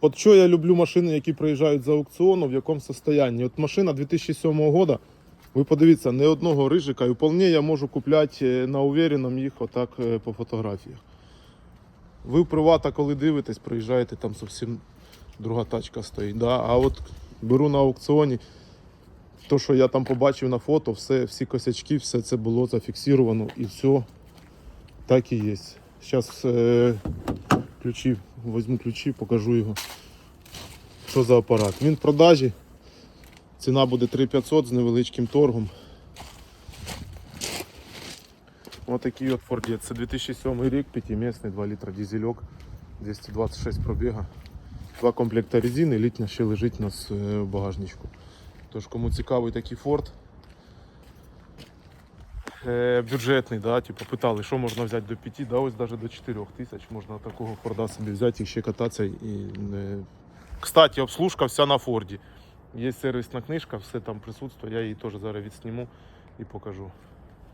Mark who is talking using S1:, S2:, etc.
S1: От що я люблю машини, які приїжджають з аукціону, в якому состоянні. От машина 2007 року, ви подивіться, не одного рижика, і вполне я можу купляти е, на уверенном їх отак е, по фотографіях. Ви в привата, коли дивитесь, приїжджаєте, там зовсім друга тачка стоїть. Да? А от беру на аукціоні, то, що я там побачив на фото, все, всі косячки, все це було зафіксовано і все так і є. Зараз е, ключі, візьму ключі, покажу його. Що за апарат? Він в продажі. Ціна буде 3500 з невеличким торгом. Ось такий от Ford. Це 2007 рік, 5-місний, 2 літра дизельок, 226 пробіга. Два комплекта резини, літня ще лежить у нас е, в багажничку. Тож, кому цікавий такий е, бюджетний, да, типу, питали, що можна взяти до 5, да, ось навіть до 4 тисяч можна такого Форда собі взяти і ще кататися. І. Кстати, обслужка вся на Форді. Є сервісна книжка, все там присутствує, я її теж зараз відсніму і покажу.